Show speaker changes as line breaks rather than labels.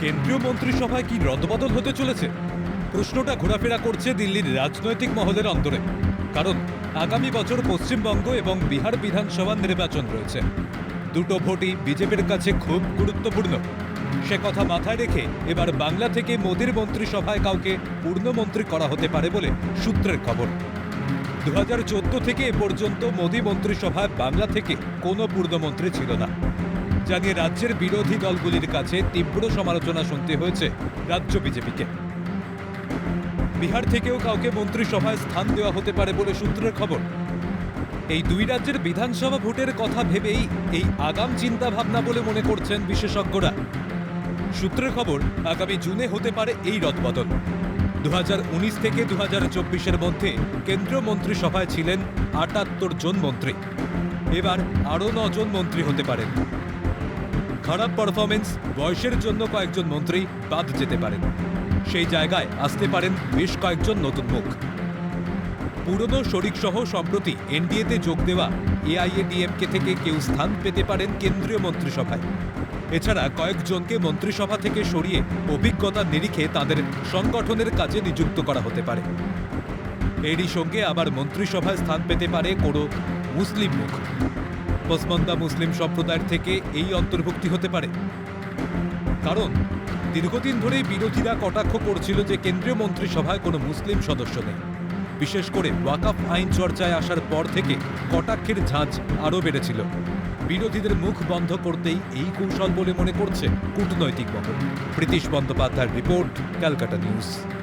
কেন্দ্রীয় মন্ত্রিসভায় কি রদবদল হতে চলেছে? প্রশ্নটা ঘোরাফেরা করছে দিল্লির রাজনৈতিক মহলের অন্তরে কারণ আগামী বছর পশ্চিমবঙ্গ এবং বিহার বিধানসভা নির্বাচন রয়েছে। দুটো ভোটই বিজেপির কাছে খুব গুরুত্বপূর্ণ। সে কথা মাথায় রেখে এবার বাংলা থেকে মোদীর মন্ত্রিসভায় কাউকে পূর্ণমন্ত্রী করা হতে পারে বলে সূত্রের খবর। দু হাজার চোদ্দ থেকে এ পর্যন্ত মোদী মন্ত্রিসভায় বাংলা থেকে কোনো পূর্ণমন্ত্রী ছিল না। জানিয়ে রাজ্যের বিরোধী দলগুলির কাছে তীব্র সমালোচনা শুনতে হয়েছে রাজ্য বিজেপিকে। বিহার থেকেও কাউকে মন্ত্রিসভায় স্থান দেওয়া হতে পারে বলে সূত্রের খবর। এই দুই রাজ্যের বিধানসভা ভোটের কথা ভেবেই এই আগাম চিন্তা ভাবনা বলে মনে করছেন বিশেষজ্ঞরা। সূত্রের খবর, আগামী জুনে হতে পারে এই রদবদল। দু হাজার উনিশ থেকে দু চব্বিশের মধ্যে কেন্দ্রীয় মন্ত্রিসভায় ছিলেন আটাত্তর জন মন্ত্রী। এবার আরও জন মন্ত্রী হতে পারেন। খারাপ পারফরমেন্স বয়সের জন্য কয়েকজন মন্ত্রী বাদ যেতে পারেন। সেই জায়গায় আসতে পারেন বেশ কয়েকজন নতুন মুখ। পুরনো শরিক সহ সম্প্রতি এনডিএতে যোগ দেওয়া এআইএডিএমকে থেকে কেউ স্থান পেতে পারেন কেন্দ্রীয় মন্ত্রিসভায়। এছাড়া কয়েকজনকে মন্ত্রিসভা থেকে সরিয়ে অভিজ্ঞতার নিরিখে তাদের সংগঠনের কাজে নিযুক্ত করা হতে পারে। এরই সঙ্গে আবার মন্ত্রিসভায় স্থান পেতে পারে কোনো মুসলিম মুখ। পসমন্দা মুসলিম সম্প্রদায়ের থেকে এই অন্তর্ভুক্তি হতে পারে। কারণ, দীর্ঘদিন ধরেই বিরোধীরা কটাক্ষ করছিল যে কেন্দ্রীয় মন্ত্রিসভায় কোনো মুসলিম সদস্য নেই। বিশেষ করে ওয়াকাফ আইন চর্চায় আসার পর থেকে কটাক্ষের ঝাঁজ আরও বেড়েছিল। বিরোধীদের মুখ বন্ধ করতেই এই কৌশল বলে মনে করছে কূটনৈতিক মহল। প্রীতিশ বন্দ্যোপাধ্যায়ের রিপোর্ট, ক্যালকাটা নিউজ।